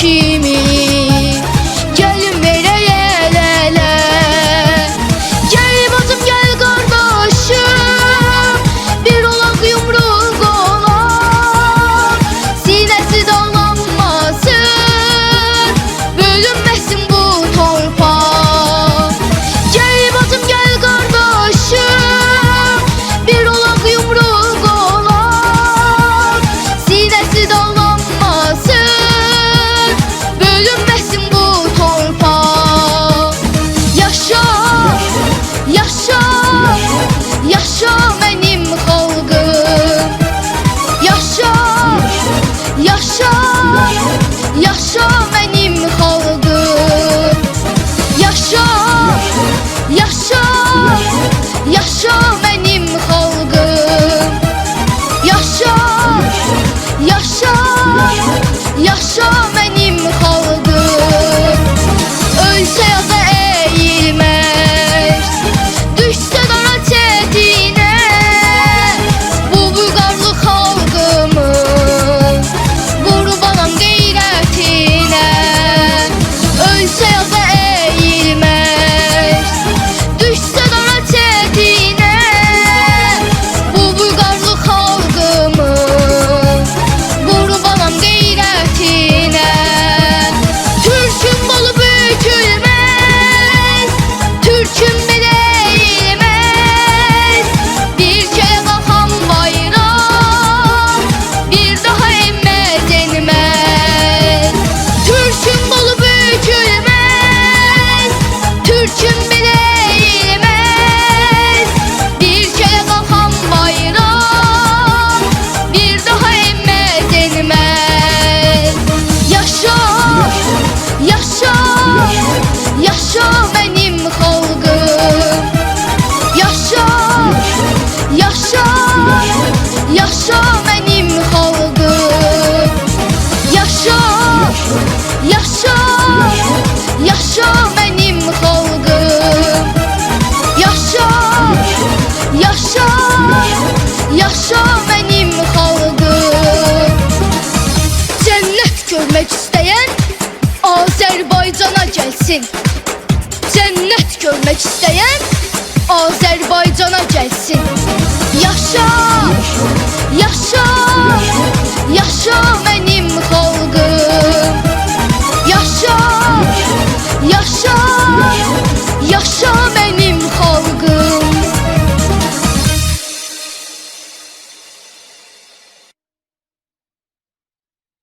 gente Yaşa mənim xalqım Yaşa Yaşa Yaşa mənim xalqım Yaşa Yaşa Yaşa mənim xalqım Cənnət görmək istəyən Azərbaycana gəlsin Cənnət görmək istəyən Azərbaycana gəlsin